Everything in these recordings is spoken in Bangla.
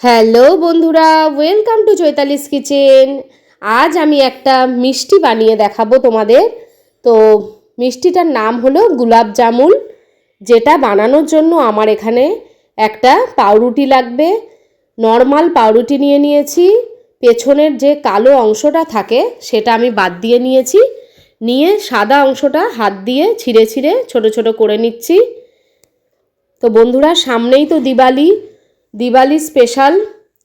হ্যালো বন্ধুরা ওয়েলকাম টু চৈতালিস কিচেন আজ আমি একটা মিষ্টি বানিয়ে দেখাবো তোমাদের। তো মিষ্টিটার নাম হলো গুলাব জামুন, যেটা বানানোর জন্য আমার এখানে একটা পাউরুটি লাগবে। নর্মাল পাউরুটি নিয়ে নিয়েছি, পেছনের যে কালো অংশটা থাকে সেটা আমি বাদ দিয়ে নিয়েছি। নিয়ে সাদা অংশটা হাত দিয়ে ছিঁড়ে ছিঁড়ে ছোট ছোট করে নিচ্ছি। তো বন্ধুরা, সামনেই তো দিওয়ালি দিওয়ালি স্পেশাল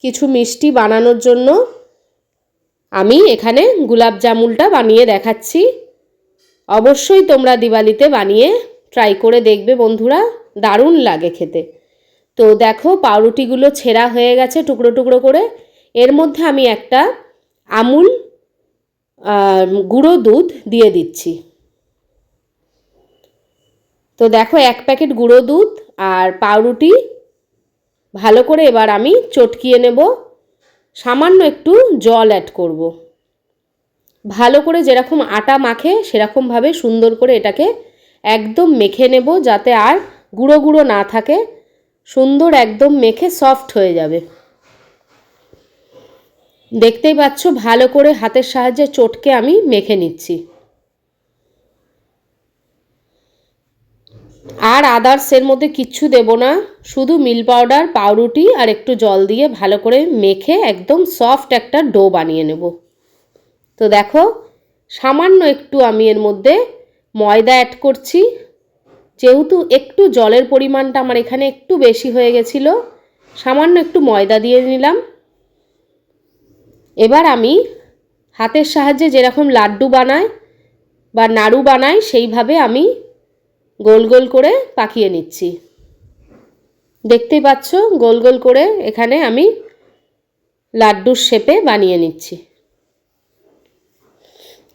কিছু মিষ্টি বানানোর জন্য আমি এখানে গুলাব জামুনটা বানিয়ে দেখাচ্ছি। অবশ্যই তোমরা দিওয়ালিতে বানিয়ে ট্রাই করে দেখবে বন্ধুরা, দারুণ লাগে খেতে। তো দেখো পাউরুটিগুলো ছেঁড়া হয়ে গেছে টুকরো টুকরো করে। এর মধ্যে আমি একটা আমুল গুঁড়ো দুধ দিয়ে দিচ্ছি। তো দেখো এক প্যাকেট গুঁড়ো দুধ আর পাউরুটি ভালো করে এবার আমি চটকিয়ে নেব। সামান্য একটু জল অ্যাড করব। ভালো করে যেরকম আটা মাখে সেরকমভাবে সুন্দর করে এটাকে একদম মেখে নেব যাতে আর গুঁড়ো গুঁড়ো না থাকে। সুন্দর একদম মেখে সফট হয়ে যাবে। দেখতেই পাচ্ছ ভালো করে হাতের সাহায্যে চটকে আমি মেখে নিচ্ছি। আর আদার্স এর মধ্যে কিচ্ছু দেব না। শুধু মিল পাউডার পাউরুটি আর একটু জল দিয়ে ভালো করে মেখে একদম সফট একটা ডো বানিয়ে নেব। তো দেখো, সামান্য একটু আমি এর মধ্যে ময়দা অ্যাড করছি। যেহেতু একটু জলের পরিমাণটা আমার এখানে একটু বেশি হয়ে গেছিল, সামান্য একটু ময়দা দিয়ে নিলাম। এবার আমি হাতের সাহায্যে যেরকম লাড্ডু বানাই বা নাড়ু বানাই, সেইভাবে আমি গোল গোল করে পাকিয়ে নিচ্ছি। দেখতেই পাচ্ছ, গোল গোল করে এখানে আমি লাড্ডুর শেপে বানিয়ে নিচ্ছি।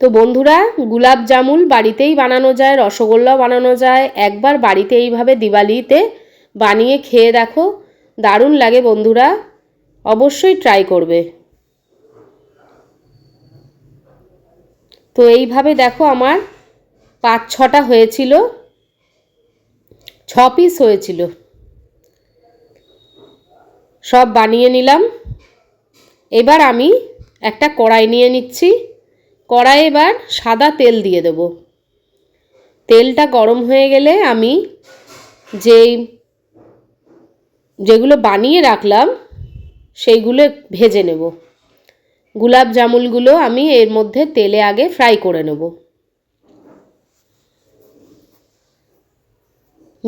তো বন্ধুরা গুলাব জামুল বাড়িতেই বানানো যায় রসগোল্লা বানানো যায়। একবার বাড়িতে এইভাবে দিওয়ালিতে বানিয়ে খেয়ে দেখো, দারুণ লাগে বন্ধুরা। অবশ্যই ট্রাই করবে। তো এইভাবে দেখো আমার পাঁচ ছটা হয়েছিল। ছ পিস হয়েছিল। সব বানিয়ে নিলাম। এবার আমি একটা কড়াই নিয়ে নিচ্ছি। কড়াই এবার সাদা তেল দিয়ে দেব। তেলটা গরম হয়ে গেলে আমি যেই যেগুলো বানিয়ে রাখলাম, সেইগুলো ভেজে নেব। গুলাব জামুলগুলো আমি এর মধ্যে তেলে আগে ফ্রাই করে নেব।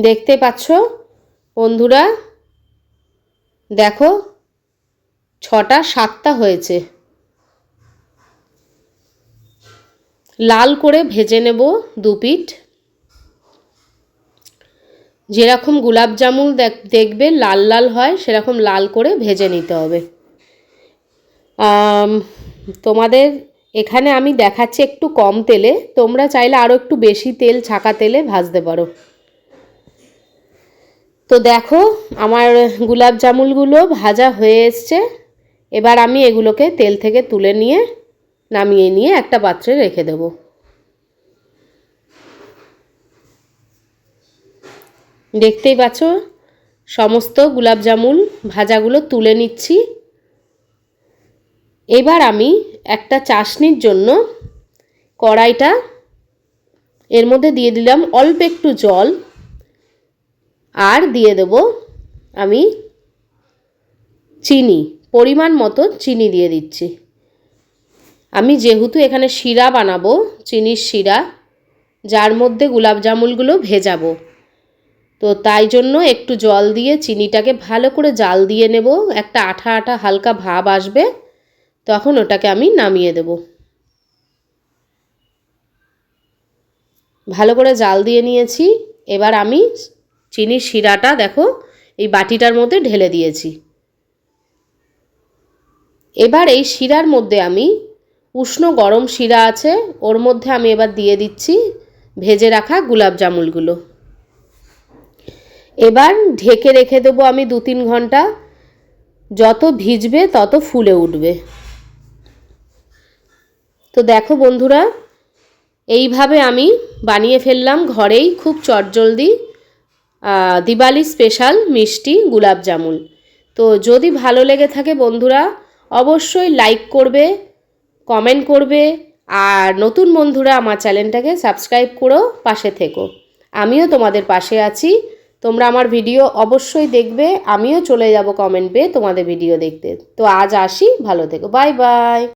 দেখতে পাচ্ছ, বন্ধুরা? দেখো, ছটা, সাতটা হয়েছে। লাল করে ভেজে নেব দু পিঠ। যেরকম গুলাব জামুন দেখবে লাল লাল হয়, সেরকম লাল করে ভেজে নিতে হবে। তোমাদের এখানে আমি দেখাচ্ছি একটু কম তেলে। তোমরা চাইলে আরও একটু বেশি তেল, ছাকা তেলে ভাজতে পারো। তো দেখো, আমার গুলাব জামুলগুলো ভাজা হয়ে এসছে। এবার আমি এগুলোকে তেল থেকে তুলে নিয়ে, নামিয়ে নিয়ে একটা পাত্রে রেখে দেব। দেখতেই পাচ্ছ, সমস্ত গুলাব জামুল ভাজাগুলো তুলে নিচ্ছি। এবার আমি একটা চাশনির জন্য কড়াইটা, এর মধ্যে দিয়ে দিলাম অল্প একটু জল। আর দিয়ে দেব আমি চিনি, পরিমাণ মতো চিনি দিয়ে দিচ্ছি। আমি যেহেতু এখানে শিরা বানাবো, চিনির শিরা, যার মধ্যে গুলাব জামুলগুলো ভেজাবো, তো তাই জন্য একটু জল দিয়ে চিনিটাকে ভালো করে জাল দিয়ে নেব। একটা আঠা আঠা হালকা ভাব আসবে, তখন ওটাকে আমি নামিয়ে দেব। ভালো করে জাল দিয়ে নিয়েছি। এবার আমি চিনির শিরাটা দেখো, এই বাটিটার মধ্যে ঢেলে দিয়েছি। এবার এই শিরার মধ্যে আমি উষ্ণ গরম শিরা আছে, ওর মধ্যে আমি এবার দিয়ে দিচ্ছি ভেজে রাখা গুলাব জামুলগুলো। এবার ঢেকে রেখে দেবো আমি দু তিন ঘণ্টা। যত ভিজবে তত ফুলে উঠবে। তো দেখো বন্ধুরা, এইভাবে আমি বানিয়ে ফেললাম ঘরেই, খুব চটজলদি। দিওয়ালি স্পেশাল মিষ্টি গুলাব জামুন। তো যদি ভালো লেগে থাকে বন্ধুরা, অবশ্যই লাইক করবে কমেন্ট করবে, আর নতুন বন্ধুরা আমার চ্যানেলটাকে সাবস্ক্রাইব করেও পাশে থেকো। আমিও তোমাদের পাশে আছি। তোমরা আমার ভিডিও অবশ্যই দেখবে, আমিও চলে যাব কমেন্ট পেয়ে তোমাদের ভিডিও দেখতে। তো আজ আসি, ভালো থেকো বাই বাই